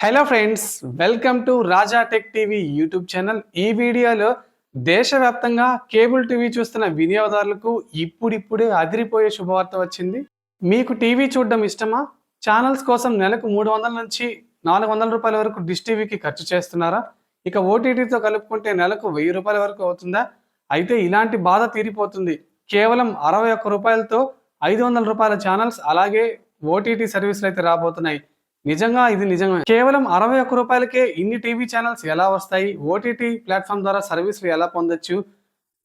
Hello friends welcome to Raja tech TV YouTube channel ఈ వీడియోలో దేశవ్యాప్తంగా కేబుల్ టీవీ చూస్తున్న వినియోగదారులకు ఇప్పుడిప్పుడే అదిరిపోయే శుభవార్త వచ్చింది. మీకు టీవీ చూడడం ఇష్టమా? ఛానల్స్ కోసం నెలకు మూడు వందల నుంచి నాలుగు వందల రూపాయల వరకు డిష్ టీవీకి ఖర్చు చేస్తున్నారా? ఇక ఓటీటీతో కలుపుకుంటే నెలకు వెయ్యి రూపాయల వరకు అవుతుందా? అయితే ఇలాంటి బాధ తీరిపోతుంది. కేవలం అరవై ఒక్క రూపాయలతో ఐదు వందల రూపాయల ఛానల్స్ అలాగే ఓటీటీ సర్వీసులు అయితే రాబోతున్నాయి. నిజంగా ఇది నిజమే. కేవలం అరవై ఒక్క రూపాయలకే ఇన్ని టీవీ ఛానల్స్ ఎలా వస్తాయి? ఓటీటీ ప్లాట్ఫామ్ ద్వారా సర్వీసులు ఎలా పొందొచ్చు?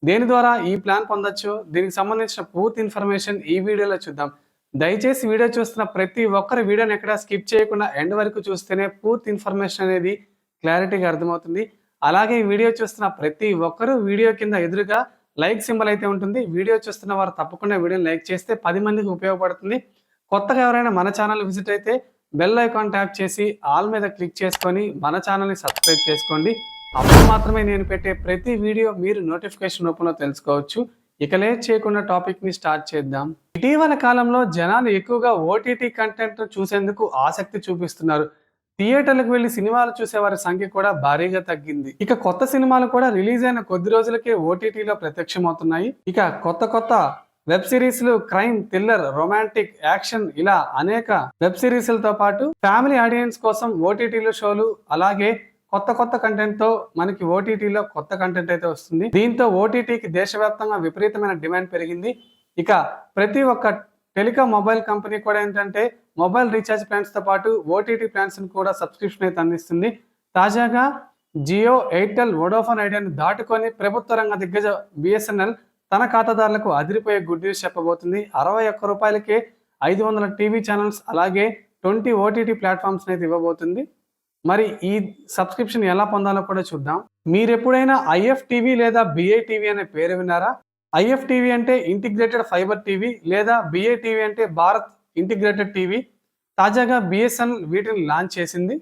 దేని ద్వారా ఈ ప్లాన్ పొందొచ్చు? దీనికి సంబంధించిన పూర్తి ఇన్ఫర్మేషన్ ఈ వీడియోలో చూద్దాం. దయచేసి వీడియో చూస్తున్న ప్రతి ఒక్కరు వీడియోని ఎక్కడ స్కిప్ చేయకుండా ఎండ్ వరకు చూస్తేనే పూర్తి ఇన్ఫర్మేషన్ అనేది క్లారిటీగా అర్థమవుతుంది. అలాగే వీడియో చూస్తున్న ప్రతి ఒక్కరూ వీడియో కింద ఎదురుగా లైక్ సింబల్ అయితే ఉంటుంది. వీడియో చూస్తున్న వారు తప్పకుండా వీడియోని లైక్ చేస్తే పది మందికి ఉపయోగపడుతుంది. కొత్తగా ఎవరైనా మన ఛానల్ విజిట్ అయితే బెల్ ఐకాన్ ట్యాప్ చేసి ఆల్ మీద క్లిక్ చేసుకొని మన ఛానల్ని సబ్స్క్రైబ్ చేసుకోండి. అప్పుడు మాత్రమే నేను పెట్టే ప్రతి వీడియో మీరు నోటిఫికేషన్ రూపంలో తెలుసుకోవచ్చు. ఇక లేట్ చేయకుండా టాపిక్ని స్టార్ట్ చేద్దాం. ఇటీవల కాలంలో జనాలు ఎక్కువగా ఓటీటీ కంటెంట్ చూసేందుకు ఆసక్తి చూపిస్తున్నారు. థియేటర్లకు వెళ్ళి సినిమాలు చూసేవారి సంఖ్య కూడా భారీగా తగ్గింది. ఇక కొత్త సినిమాలు కూడా రిలీజ్ అయిన కొద్ది రోజులకే ఓటీటీలో ప్రత్యక్షమవుతున్నాయి. ఇక కొత్త కొత్త వెబ్ సిరీస్లు క్రైమ్ థ్రిల్లర్ రొమాంటిక్ యాక్షన్ ఇలా అనేక వెబ్ సిరీస్లతో పాటు ఫ్యామిలీ ఆడియన్స్ కోసం ఓటీటీలు షోలు అలాగే కొత్త కొత్త కంటెంట్తో మనకి ఓటీటీలో కొత్త కంటెంట్ అయితే వస్తుంది. దీంతో ఓటీటీకి దేశవ్యాప్తంగా విపరీతమైన డిమాండ్ పెరిగింది. ఇక ప్రతి ఒక్క టెలికాం మొబైల్ కంపెనీ కూడా ఏంటంటే మొబైల్ రీఛార్జ్ ప్లాన్స్తో పాటు ఓటీటీ ప్లాన్స్ కూడా సబ్స్క్రిప్షన్ అయితే అందిస్తుంది. తాజాగా జియో ఎయిర్టెల్ వోడాఫోన్ ఐడియాను దాటుకొని ప్రభుత్వ రంగ దిగ్గజ బిఎస్ఎన్ఎల్ తన ఖాతాదారులకు అదిరిపోయే గుడ్ న్యూస్ చెప్పబోతుంది. అరవై ఒక్క రూపాయలకే ఐదు వందల టీవీ ఛానల్స్ అలాగే ట్వంటీ ఓటీటీ ప్లాట్ఫామ్స్ అయితే ఇవ్వబోతుంది. మరి ఈ సబ్స్క్రిప్షన్ ఎలా పొందాలో కూడా చూద్దాం. మీరు ఎప్పుడైనా ఐఎఫ్ టీవీ లేదా బిఐ టీవీ అనే పేరు విన్నారా? ఐఎఫ్ టీవీ అంటే ఇంటిగ్రేటెడ్ ఫైబర్ టీవీ లేదా బిఐ టీవీ అంటే భారత్ ఇంటిగ్రేటెడ్ టీవీ. తాజాగా బిఎస్ఎన్ఎల్ వీటిని లాంచ్ చేసింది.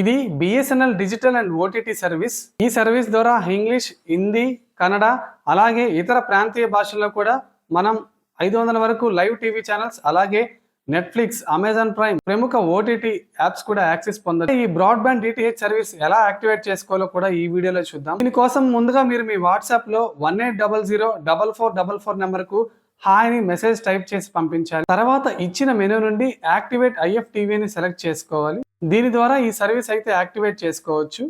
ఇది BSNL digital and OTT service. ఈ సర్వీస్ ద్వారా ఇంగ్లీష్ హిందీ కన్నడ అలాగే ఇతర ప్రాంతీయ భాషల్లో కూడా మనం ఐదు వందల వరకు లైవ్ టీవీ ఛానల్స్ అలాగే నెట్ఫ్లిక్స్ అమెజాన్ ప్రైమ్ ప్రముఖ ఓటీటీ యాప్స్ కూడా యాక్సెస్ పొందారు ఈ బ్రాడ్బ్యాండ్ డిటిహెచ్ సర్వీస్ ఎలా యాక్టివేట్ చేసుకోవాలో కూడా ఈ వీడియోలో చూద్దాం. దీనికోసం ముందుగా మీరు మీ వాట్సాప్లో one eight double zero double four double four నెంబర్కు హాయ్ అని మెసేజ్ టైప్ చేసి పంపించాలి. తర్వాత ఇచ్చిన మెనూ నుండి యాక్టివేట్ ఐఎఫ్ టీవీని సెలెక్ట్ చేసుకోవాలి. దీని ద్వారా ఈ సర్వీస్ అయితే యాక్టివేట్ చేసుకోవచ్చు.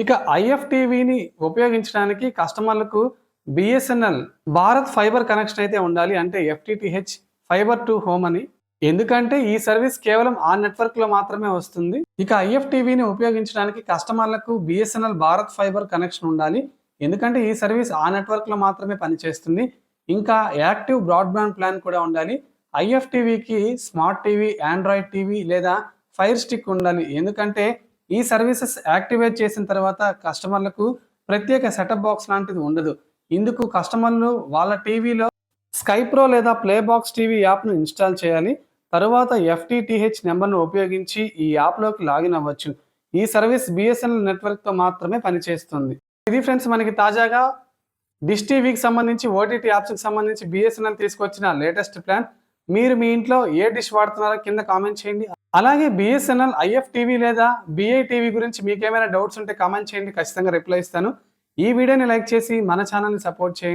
ఇక ఐఎఫ్ టీవీని ఉపయోగించడానికి కస్టమర్లకు బిఎస్ఎన్ఎల్ భారత్ ఫైబర్ కనెక్షన్ అయితే ఉండాలి అంటే ఎఫ్టిటిహెచ్ ఫైబర్ టు హోమ్ అని. ఎందుకంటే ఈ సర్వీస్ కేవలం ఆ నెట్వర్క్లో మాత్రమే వస్తుంది. ఇక ఐఎఫ్ టీవీని ఉపయోగించడానికి కస్టమర్లకు బిఎస్ఎన్ఎల్ భారత్ ఫైబర్ కనెక్షన్ ఉండాలి. ఎందుకంటే ఈ సర్వీస్ ఆ నెట్వర్క్లో మాత్రమే పనిచేస్తుంది. ఇంకా యాక్టివ్ బ్రాడ్బ్యాండ్ ప్లాన్ కూడా ఉండాలి. ఐఎఫ్ టీవీకి స్మార్ట్ టీవీ ఆండ్రాయిడ్ టీవీ లేదా ఫైర్ స్టిక్ ఉండాలి. ఎందుకంటే ఈ సర్వీసెస్ యాక్టివేట్ చేసిన తర్వాత కస్టమర్లకు ప్రత్యేక సెటప్ బాక్స్ లాంటిది ఉండదు. ఇందుకు కస్టమర్లు వాళ్ళ టీవీలో స్కైప్రో లేదా ప్లే బాక్స్ టీవీ యాప్ను ఇన్స్టాల్ చేయాలి. తరువాత ఎఫ్టీటీహెచ్ నెంబర్ను ఉపయోగించి ఈ యాప్లోకి లాగిన్ అవ్వచ్చు. ఈ సర్వీస్ బిఎస్ఎన్ఎల్ నెట్వర్క్తో మాత్రమే పనిచేస్తుంది. ఇది ఫ్రెండ్స్ మనకి తాజాగా డిష్ టీవీకి సంబంధించి ఓటీటీ యాప్స్కి సంబంధించి బిఎస్ఎన్ఎల్ తీసుకొచ్చిన లేటెస్ట్ ప్లాన్. మీరు మీ ఇంట్లో ఏ డిష్ వాడుతున్నారో కింద కామెంట్ చేయండి. అలాగే బిఎస్ఎన్ఎల్ ఐఎఫ్ టీవీ లేదా బిఐ టీవీ గురించి మీకేమైనా డౌట్స్ ఉంటే కామెంట్ చేయండి. ఖచ్చితంగా రిప్లై ఇస్తాను. ఈ వీడియోని లైక్ చేసి మన ఛానల్ని సపోర్ట్ చేయండి.